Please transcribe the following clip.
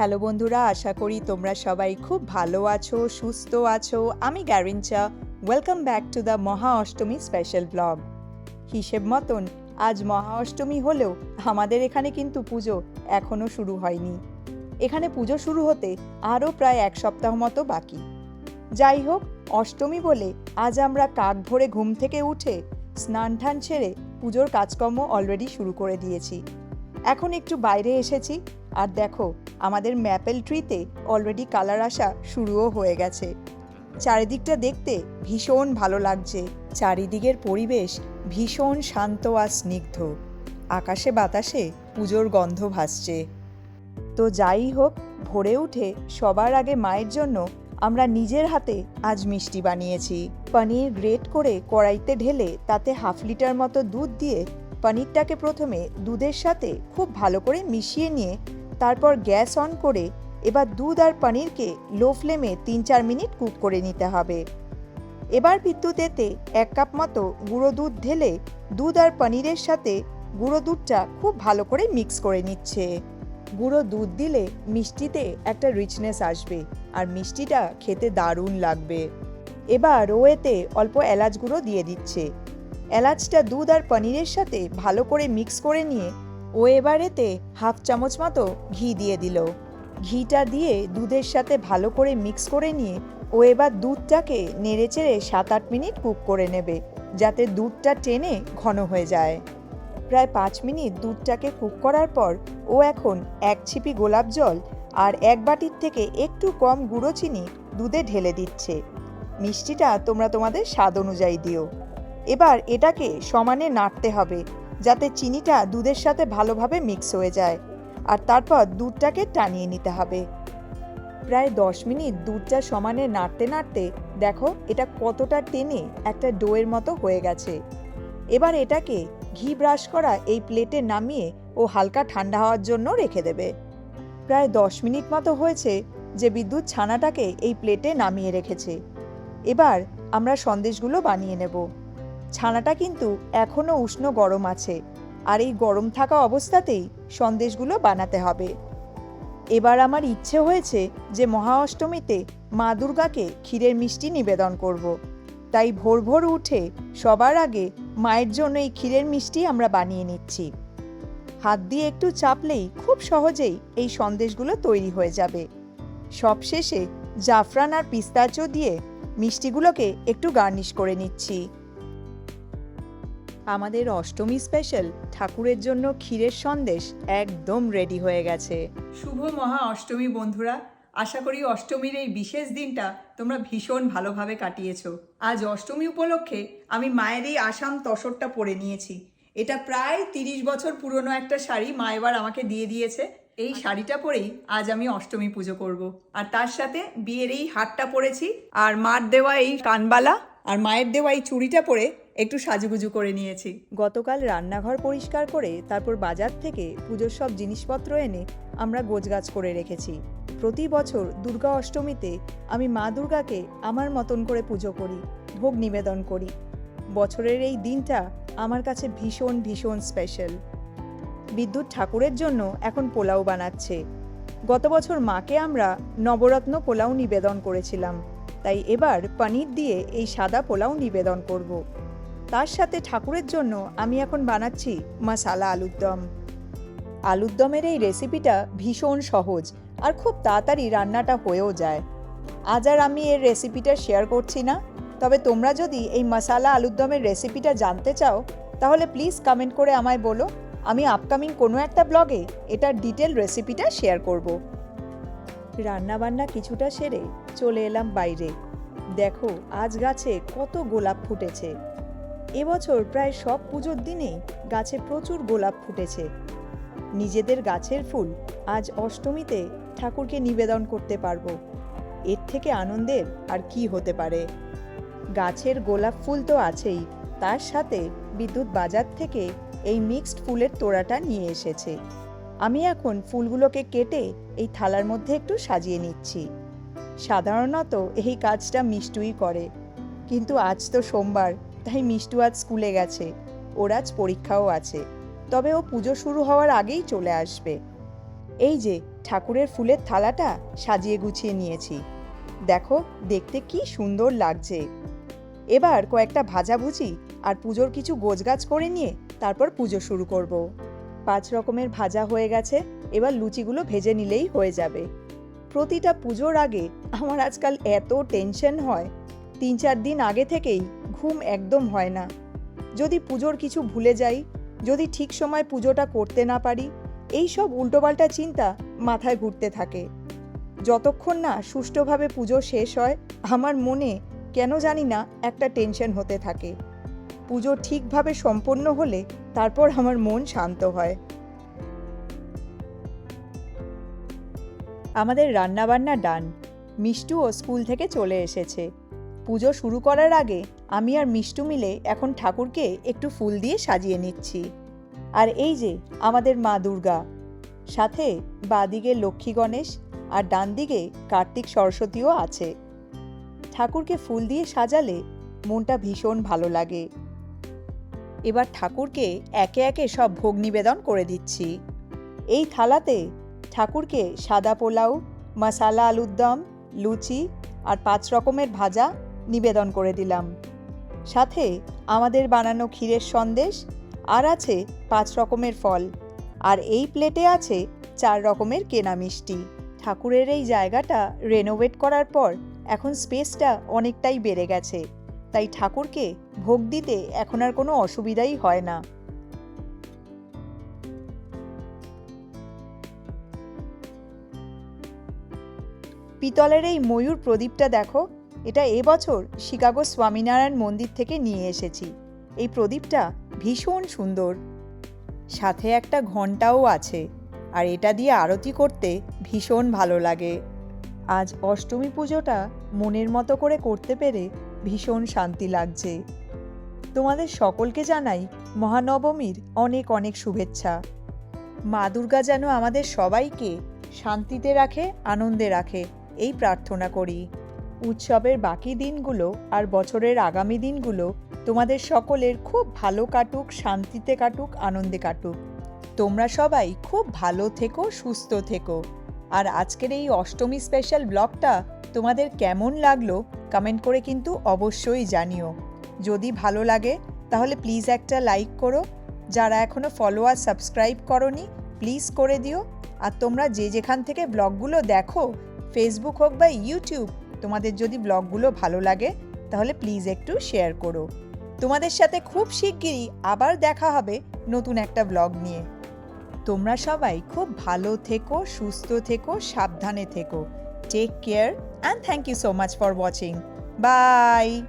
Hello বন্ধুরা, আশা করি তোমরা সবাই খুব ভালো আছো, সুস্থ আছো। আমি Garrincha. Welcome back to the Maha Ashtami special blog হিসেব মতন, আজ মহা অষ্টমী হলেও আমাদের এখানে কিন্তু পুজো এখনও শুরু হয়নি। এখানে পুজো শুরু হতে আরও প্রায় এক সপ্তাহ মতো বাকি। যাই হোক, অষ্টমী বলে আজ আমরা কাক ভরে ঘুম থেকে উঠে স্নান টান ছেড়ে পুজোর কাজকর্ম অলরেডি শুরু করে দিয়েছি। এখন একটু বাইরে এসেছি আর দেখো, আমাদের ম্যাপেল ট্রিতে অলরেডি কালার আসা শুরুও হয়ে গেছে। চারিদিকটা দেখতে ভীষণ ভালো লাগছে। চারিদিকের পরিবেশ ভীষণ শান্ত আর স্নিগ্ধ। আকাশে বাতাসে পুজোর গন্ধ ভাসছে। তো যাই হোক, ভোরে উঠে সবার আগে মায়ের জন্য আমরা নিজের হাতে আজ মিষ্টি বানিয়েছি। পনির গ্রেট করে কড়াইতে ঢেলে তাতে হাফ লিটার মতো দুধ দিয়ে পনিরটাকে প্রথমে দুধের সাথে খুব ভালো করে মিশিয়ে নিয়ে তারপর গ্যাস অন করে এবার দুধ আর পনিরকে লো ফ্লেমে তিন চার মিনিট কুক করে নিতে হবে। এবার বিদ্যুতেতে এক কাপ মতো গুঁড়ো দুধ ঢেলে দুধ আর পনিরের সাথে গুঁড়ো দুধটা খুব ভালো করে মিক্স করে নিচ্ছে। গুঁড়ো দুধ দিলে মিষ্টিতে একটা রিচনেস আসবে আর মিষ্টিটা খেতে দারুণ লাগবে। এবার এতে অল্প এলাচ গুঁড়ো দিয়ে দিচ্ছে। এলাচটা দুধ আর পনিরের সাথে ভালো করে মিক্স করে নিয়ে ও এবার এতে হাফ চামচ মতো ঘি দিয়ে দিল। ঘিটা দিয়ে দুধের সাথে ভালো করে মিক্স করে নিয়ে ও এবার দুধটাকে নেড়েচেড়ে সাত আট মিনিট কুক করে নেবে, যাতে দুধটা টেনে ঘন হয়ে যায়। প্রায় পাঁচ মিনিট দুধটাকে কুক করার পর ও এখন এক ছিপি গোলাপ জল আর এক বাটির থেকে একটু কম গুঁড়ো চিনি দুধে ঢেলে দিচ্ছে। মিষ্টিটা তোমরা তোমাদের স্বাদ অনুযায়ী দিও। এবার এটাকে সমানে নাড়তে হবে যাতে চিনিটা দুধের সাথে ভালোভাবে মিক্স হয়ে যায়। আর তারপর দুধটাকে টানিয়ে নিতে হবে। প্রায় দশ মিনিট দুধটা সমানে নাড়তে নাড়তে দেখো এটা কতটা টেনে একটা ডোয়ের মতো হয়ে গেছে। এবার এটাকে ঘি ব্রাশ করা এই প্লেটে নামিয়ে ও হালকা ঠান্ডা হওয়ার জন্য রেখে দেবে। প্রায় দশ মিনিট মতো হয়েছে যে বিদ্যুৎ ছানাটাকে এই প্লেটে নামিয়ে রেখেছে। এবার আমরা সন্দেশগুলো বানিয়ে নেব। ছানাটা কিন্তু এখনও উষ্ণ গরম আছে, আর এই গরম থাকা অবস্থাতেই সন্দেশগুলো বানাতে হবে। এবার আমার ইচ্ছে হয়েছে যে মহা অষ্টমীতে মা দুর্গাকে ক্ষীরের মিষ্টি নিবেদন করব। তাই ভোর ভোর উঠে সবার আগে মায়ের জন্য এই ক্ষীরের মিষ্টি আমরা বানিয়ে নিচ্ছি। হাত দিয়ে একটু চাপলেই খুব সহজেই এই সন্দেশগুলো তৈরি হয়ে যাবে। সবশেষে জাফরান আর পিস্তাচো দিয়ে মিষ্টিগুলোকে একটু গার্নিশ করে নিচ্ছি। আমাদের অষ্টমী স্পেশাল ঠাকুরের জন্য ক্ষীরের সন্দেশ একদম রেডি হয়ে গেছে। শুভ মহা অষ্টমী বন্ধুরা, আশা করি অষ্টমীর এই বিশেষ দিনটা তোমরা ভীষণ ভালোভাবে কাটিয়েছো। আজ অষ্টমী উপলক্ষে আমি মায়ের এই আসাম তসরটা পরে নিয়েছি। এটা প্রায় তিরিশ বছর পুরনো একটা শাড়ি মা এবার আমাকে দিয়ে দিয়েছে। এই শাড়িটা পরেই আজ আমি অষ্টমী পুজো করব। আর তার সাথে বিয়ের এই হারটা পরেছি, আর মার দেওয়া এই কানবালা, আর মায়ের দেওয়া এই চুড়িটা পরে একটু সাজুগুজু করে নিয়েছি। গতকাল রান্নাঘর পরিষ্কার করে তারপর বাজার থেকে পুজোর সব জিনিসপত্র এনে আমরা গোছগাছ করে রেখেছি। প্রতি বছর দুর্গা অষ্টমীতে আমি মা দুর্গাকে আমার মতন করে পুজো করি, ভোগ নিবেদন করি। বছরের এই দিনটা আমার কাছে ভীষণ ভীষণ স্পেশাল বিদ্যুৎ ঠাকুরের জন্য এখন পোলাও বানাচ্ছে। গত বছর মাকে আমরা নবরত্ন পোলাও নিবেদন করেছিলাম। তাই এবার পনির দিয়ে এই সাদা পোলাও নিবেদন করব। তার সাথে ঠাকুরের জন্য আমি এখন বানাচ্ছি মশালা আলুর দম। আলুর দমের এই রেসিপিটা ভীষণ সহজ আর খুব তাড়াতাড়ি রান্নাটা হয়েও যায়। আজ আর আমি এর রেসিপিটা শেয়ার করছি না, তবে তোমরা যদি এই মশালা আলুর দমের রেসিপিটা জানতে চাও, তাহলে প্লিজ কমেন্ট করে আমায় বলো, আমি আপকামিং কোনো একটা ব্লগে এটার ডিটেল রেসিপিটা শেয়ার করব। রান্নাবান্না কিছুটা সেরে চলে এলাম বাইরে। দেখো, আজ গাছে কত গোলাপ ফুটেছে। এবছর প্রায় সব পুজোর দিনেই গাছে প্রচুর গোলাপ ফুটেছে। নিজেদের গাছের ফুল আজ অষ্টমীতে ঠাকুরকে নিবেদন করতে পারব। এর থেকে আনন্দের আর কি হতে পারে? গাছের গোলাপ ফুল তো আছেই, তার সাথে বিদ্যুৎ বাজার থেকে এই মিক্সড ফুলের তোড়াটা নিয়ে এসেছে। আমি এখন ফুলগুলোকে কেটে এই থালার মধ্যে একটু সাজিয়ে নিচ্ছি। সাধারণত এই কাজটা মিষ্টুই করে, কিন্তু আজ তো সোমবার তাই মিষ্টু আজ স্কুলে গেছে। ওর আজ পরীক্ষাও আছে। তবে ও পুজো শুরু হওয়ার আগেই চলে আসবে। এই যে, ঠাকুরের ফুলের থালাটা সাজিয়ে গুছিয়ে নিয়েছি। দেখো, দেখতে কি সুন্দর লাগছে। এবার কয়েকটা ভাজাভুজি আর পুজোর কিছু গোছগাছ করে নিয়ে তারপর পুজো শুরু করব। পাঁচ রকমের ভাজা হয়ে গেছে, এবার লুচিগুলো ভেজে নিলেই হয়ে যাবে। প্রতিটা পুজোর আগে আমার আজকাল এত টেনশন হয়। তিন চার দিন আগে থেকেই ঘুম একদম হয় না। যদি পুজোর কিছু ভুলে যাই, যদি ঠিক সময় পুজোটা করতে না পারি এই সব উল্টোপাল্টা চিন্তা মাথায় ঘুরতে থাকে। যতক্ষণ না সুষ্ঠুভাবে পুজো শেষ হয়, আমার মনে কেন জানি না একটা টেনশন হতে থাকে। পুজো ঠিকভাবে সম্পন্ন হলে তারপর আমার মন শান্ত হয়। আমাদের রান্নাবান্না ডান। মিষ্টুও স্কুল থেকে চলে এসেছে। পুজো শুরু করার আগে আমি আর মিষ্টু মিলে এখন ঠাকুরকে একটু ফুল দিয়ে সাজিয়ে নিচ্ছি। আর এই যে আমাদের মা দুর্গা। সাথে বাদিকে লক্ষ্মী গণেশ আর ডান দিকে কার্তিক সরস্বতীও আছে। ঠাকুরকে ফুল দিয়ে সাজালে মনটা ভীষণ ভালো লাগে। এবার ঠাকুরকে একে একে সব ভোগ নিবেদন করে দিচ্ছি। এই থালাতে ঠাকুরকে সাদা পোলাও, মশালা আলুর দম, লুচি আর পাঁচ রকমের ভাজা নিবেদন করে দিলাম। সাথে আমাদের বানানো ক্ষীরের সন্দেশ, আর আছে পাঁচ রকমের ফল, আর এই প্লেটে আছে চার রকমের কেনা মিষ্টি। ঠাকুরের এই জায়গাটা রেনোভেট করার পর এখন স্পেসটা অনেকটাই বেড়ে গেছে, তাই ঠাকুরকে ভোগ দিতে এখন আর কোনো অসুবিধাই হয় না। পিতলের এই ময়ূর প্রদীপটা দেখো এটা এবছর শিকাগো স্বামীনারায়ণ মন্দির থেকে নিয়ে এসেছি। এই প্রদীপটা ভীষণ সুন্দর। সাথে একটা ঘন্টাও আছে, আর এটা দিয়ে আরতি করতে ভীষণ ভালো লাগে। আজ অষ্টমী পুজোটা মনের মতো করে করতে পেরে ভীষণ শান্তি লাগছে। তোমাদের সকলকে জানাই মহানবমীর অনেক অনেক শুভেচ্ছা। মা দুর্গা যেন আমাদের সবাইকে শান্তিতে রাখে, আনন্দে রাখে, এই প্রার্থনা করি। উৎসবের বাকি দিনগুলো আর বছরের আগামী দিনগুলো তোমাদের সকলের খুব ভালো কাটুক, শান্তিতে কাটুক, আনন্দে কাটুক। তোমরা সবাই খুব ভালো থেকো, সুস্থ থেকো। আর আজকের এই অষ্টমী স্পেশাল ব্লগটা তোমাদের কেমন লাগল কমেন্ট করে কিন্তু অবশ্যই জানিও। যদি ভালো লাগে, তাহলে প্লিজ একটা লাইক করো। যারা এখনও ফলোয়ার সাবস্ক্রাইব করনি প্লিজ করে দিও। আর তোমরা যে যেখান থেকে ব্লগগুলো দেখো ফেসবুক হোক বা ইউটিউব তোমাদের যদি ব্লগগুলো ভালো লাগে, তাহলে প্লিজ একটু শেয়ার করো। তোমাদের সাথে খুব শিগগিরই আবার দেখা হবে নতুন একটা ব্লগ নিয়ে। তোমরা সবাই খুব ভালো থেকো, সুস্থ থেকো, সাবধানে থেকো। Take care and thank you so much for watching bye